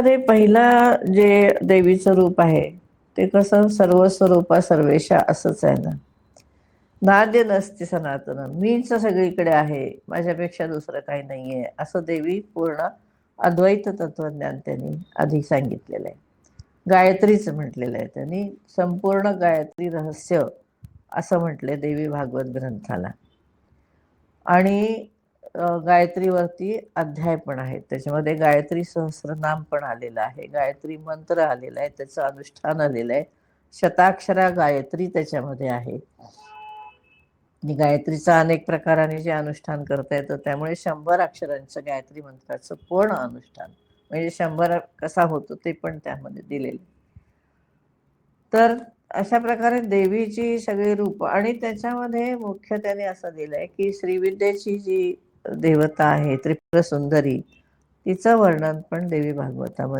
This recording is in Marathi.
मध्ये पहिला जे देवीचं रूप आहे ते कसं सर्व स्वरूपा सर्वेशा असंच आहे ना. नाद्य नसते सनातन मीच सगळीकडे आहे माझ्यापेक्षा दुसरं काही नाही आहे असं देवी पूर्ण अद्वैत तत्वज्ञान त्यांनी आधी सांगितलेलं आहे. गायत्रीच म्हटलेलं आहे त्यांनी संपूर्ण गायत्री रहस्य असं म्हटले देवी भागवत ग्रंथाला. आणि गायत्रीवरती अध्याय पण आहेत. त्याच्यामध्ये गायत्री सहस्रनाम पण आलेलं आहे. गायत्री मंत्र आलेला आहे. त्याचं अनुष्ठान आलेलं आहे. शताक्षरा गायत्री त्याच्यामध्ये आहे. गायत्रीचा अनेक प्रकाराने जे अनुष्ठान करता येतं त्यामुळे शंभर अक्षरांचं गायत्री मंत्राचं पूर्ण अनुष्ठान. म्हणजे शंभर कसा होतो ते पण त्यामध्ये दिलेले तर अशा प्रकारे देवीची सगळी रूप आणि त्याच्यामध्ये मुख्य त्याने असं दिलंय की श्रीविद्येची जी देवता आहे त्रिपुर सुंदरी तिचं वर्णन पण देवी भागवतामध्ये